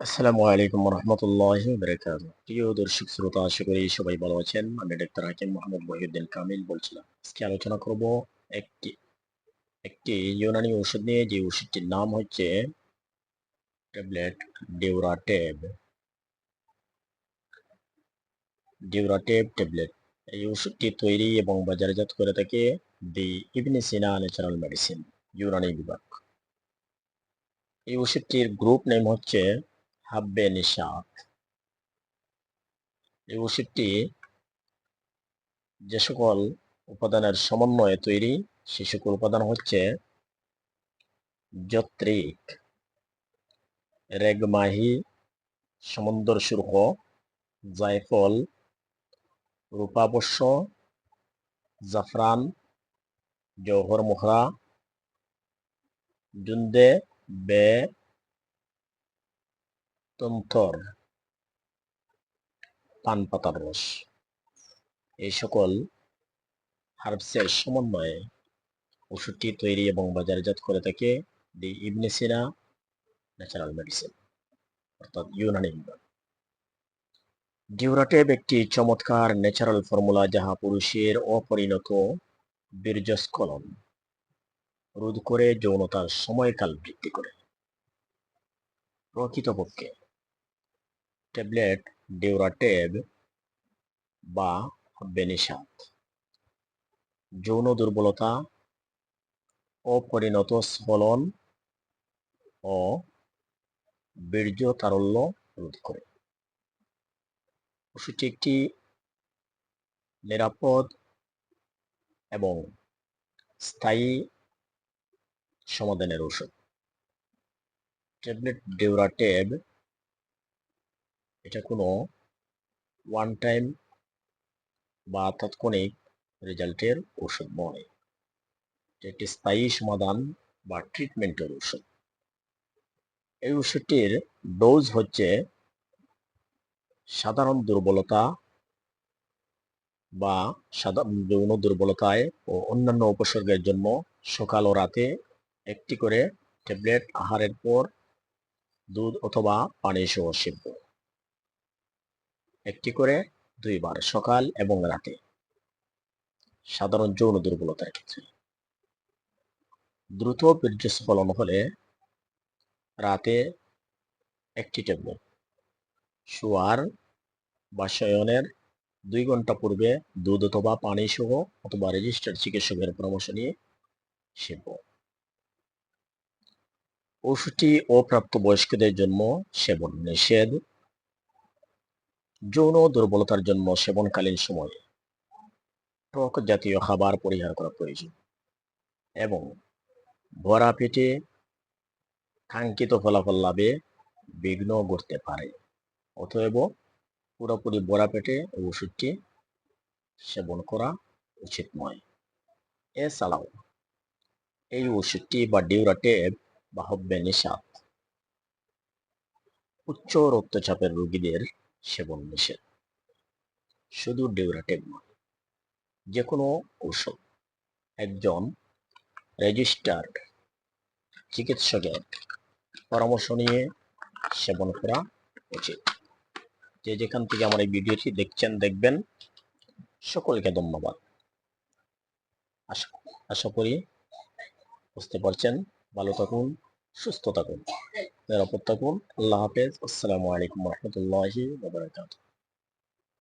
আসসালামু আলাইকুম রহমতুল্লাহ বরকাত প্রিয় দর্শক শ্রোতা, আশা করি সবাই ভালো আছেন। আমি ডাক্তার হাকিম মোহাম্মদ মহিউদ্দিন কামিল বলছিলাম। আজকে আলোচনা করব একটি একটি ইউনানি ওষুধ নিয়ে। যে ওষুধটির নাম হচ্ছে ট্যাবলেট ডিউরাটেব। ডিউরাটেব ট্যাবলেট। এই ওষুধটি তৈরি এবং বাজারজাত করে থাকে the Ibn Sina natural medicine, Unani বিভাগ। এই ওষুধটির গ্রুপ নেম হচ্ছে হাব্বে নিশাত। এই ওষুধটি যে সকল উপাদানের সমন্বয়ে তৈরি, সে সকল উপাদান হচ্ছে যত্রিক, রেগমাহি সমন্দর সুরহ জায়ফল রূপাবস্য জাফরান জৌহর মোহরা, জুন্দে, বে তন্থর পান পাতার রস। এই সকল হার্বসের সমন্বয়ে ওষুধটি তৈরি এবং বাজারজাত করে থাকে the Ibn Sina natural medicine, অর্থাৎ ইউনানি বিভাগ। ডিউরাটেব একটি চমৎকার ন্যাচারাল ফর্মুলা যাহা পুরুষের অপরিণত বীর্যস্খলন রোধ করে যৌনতার সময়কাল বৃদ্ধি করে। প্রকৃতপক্ষে ট্যাবলেট ডিউরাটেব বা বেনিসাত যৌন দুর্বলতা, অপরিণত স্খলন ও বীর্য তারল্য রোধ করে। ওষুধটি একটি নিরাপদ এবং স্থায়ী সমাধানের ওষুধ ট্যাবলেট ডিউরাটেব এটা কোনো ওয়ান টাইম বা তাৎক্ষণিক রেজাল্টের ওষুধ নয়। এটা একটি স্থায়ী সমাধান বা ট্রিটমেন্টের ওষুধ এই ওষুধটির ডোজ হচ্ছে সাধারণ দুর্বলতা বা সাধারণ যৌন দুর্বলতায় ও অন্যান্য উপসর্গের জন্য সকাল ও রাতে একটি করে ট্যাবলেট আহারের পর দুধ অথবা পানি সহ সেব্য একটি করে দুইবার, সকাল এবং রাতে। সাধারণ যৌন দুর্বলতার ক্ষেত্রে। দ্রুত বীর্যস্খলন হলে রাতে একটি ট্যাবলেট শোয়ার বা শয়নের দুই ঘণ্টা পূর্বে দুধ অথবা পানি সহ অথবা রেজিস্টার্ড চিকিৎসকের পরামর্শ নিয়ে সেব। ওষুধটি অপ্রাপ্ত বয়স্কদের জন্য সেবন নিষেধ। যৌন দুর্বলতার জন্য সেবনকালীন সময়ে টক জাতীয় খাবার পরিহার করা প্রয়োজন এবং ভরা পেটে কাঙ্ক্ষিত ফলাফল লাভে বিঘ্ন ঘটতে পারে। অতএব পুরোপুরি ভরা পেটে ওষুধটি সেবন করা উচিত নয়। এছাড়াও এই ওষুধটি বা ডিউরাটেব বা হব্বে নিষাদ। উচ্চ রক্তচাপের রোগীদের সেবন নিষেধ। শুধু ডিউরাটেব নয় যে কোনো ঔষধ, একজন রেজিস্টার্ড চিকিৎসকের পরামর্শ নিয়ে সেবন করা উচিত। যে যেখান থেকে আমার এই ভিডিওটি দেখছেন, দেখবেন, সকলকে ধন্যবাদ। আশা আশা করি বুঝতে পারছেন। ভালো থাকুন, সুস্থ থাকুন। নিরাপদ থাকুন আল্লাহ হাফেজ আসসালামু আলাইকুম রহমতুল্লাহি